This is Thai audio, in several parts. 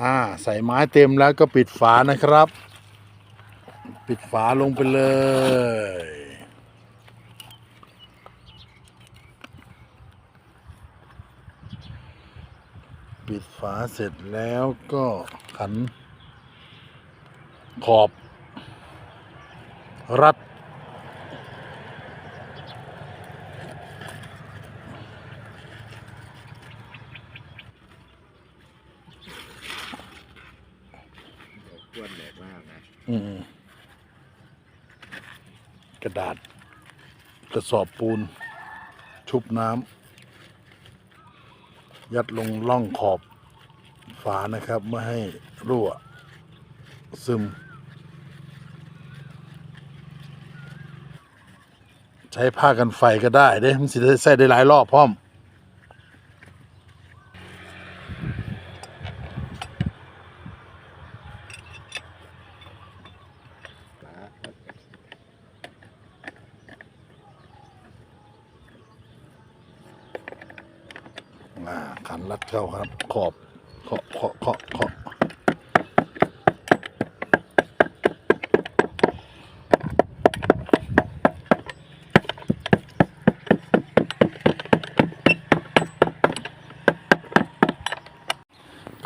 อ่าใส่ไม้เต็มแล้วก็ปิดฝานะครับ ปิดฝาลงไปเลย ปิดฝาเสร็จแล้วก็ขันขอบ รัด วกวนแหลกมากนะอืมกระดาษ กระสอบปูน ชุบน้ำยัดลงล่องขอบฝานะครับไม่ให้รั่ว ซึม ใช้ผ้ากันไฟก็ได้เด้มันสิได้ใส่ได้หลายรอบพร้อม อ่าขันรัดเข้าครับ ขอบเคาะเคาะเคาะเคาะ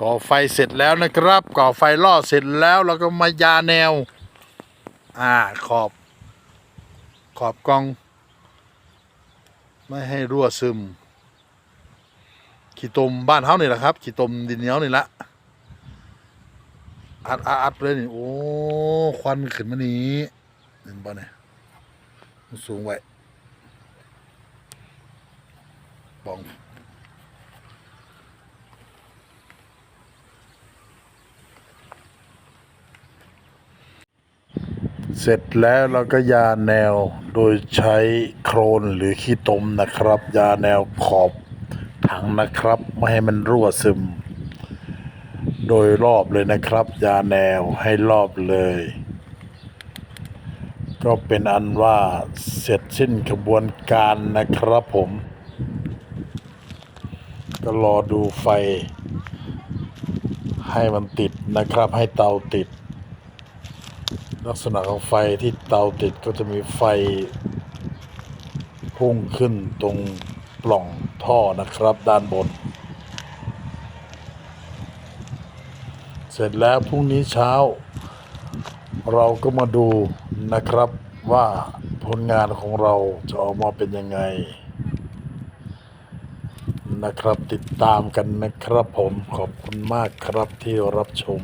ก่อไฟเสร็จแล้วนะครับ ก่อไฟล่อเสร็จแล้วเราก็มายาแนว อ่าขอบ ขอบกอง ไม่ให้รั่วซึม ขี้ตมบ้านเฮานี่แหละครับขี้ตมดินเหนียวนี่ละอัดอัดอัดเลยนี่โอ้ควันขึ้นมานี้เห็นปะเนี่ยมันสูงไว้บองเสร็จแล้วเราก็ยาแนวโดยใช้โครนหรือขี้ตมนะครับ ยาแนวขอบ ถังนะครับ ไม่ให้มันรั่วซึม โดยรอบเลยนะครับ ยาแนวให้รอบเลย ก็เป็นอันว่าเสร็จสิ้นกระบวนการนะครับผม ก็รอดูไฟ ให้มันติดนะครับ ให้เตาติด ลักษณะของไฟที่เตาติดก็จะมีไฟพุ่งขึ้นตรง ปล่องท่อนะครับด้านบน เสร็จแล้วพรุ่งนี้เช้า เราก็มาดูนะครับว่าผลงานของเราจะออกมาเป็นยังไง นะครับติดตามกันนะครับผมขอบคุณมากครับที่รับชม